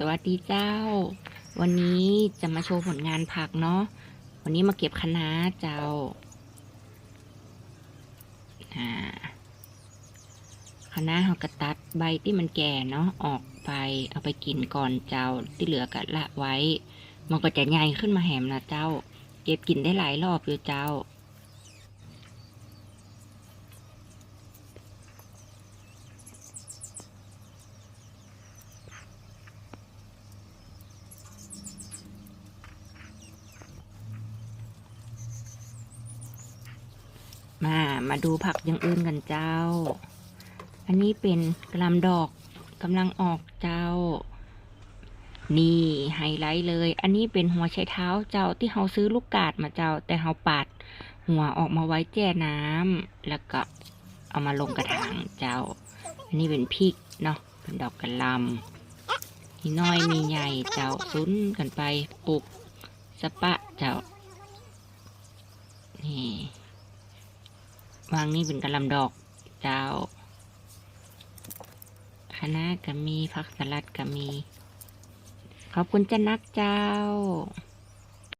สวัสดีเจ้า วันนี้จะมาโชว์ผลงานผักเนาะ วันนี้มาเก็บคะน้าเจ้าคะน้าเขากระตัดใบที่มันแก่เนาะออกไปเอาไปกินก่อนเจ้าที่เหลือก็ละไว้ มันก็จะใหญ่ขึ้นมาแหมนะเจ้า เก็บกินได้หลายรอบอยู่เจ้า มา มาดูผักอย่างอื่นกันเจ้า อันนี้เป็นกระลำดอกกำลังออกเจ้า นี่ไฮไลท์เลย อันนี้เป็นหัวไชเท้าเจ้าที่เขาซื้อลูกกาดมาเจ้า แต่เขาปาดหัวออกมาไว้แจ่น้ำแล้วก็เอามาลงกระถางเจ้า อันนี้เป็นพริกเนาะ เป็นดอกกระลำมีน้อยมีใหญ่เจ้าซุนกันไปปลูกสปะเจ้า นี่ วางนี่เป็นกระลำดอกเจ้าคะก็มีผักสลัดก็มี ขอบคุณจ้านักเจ้า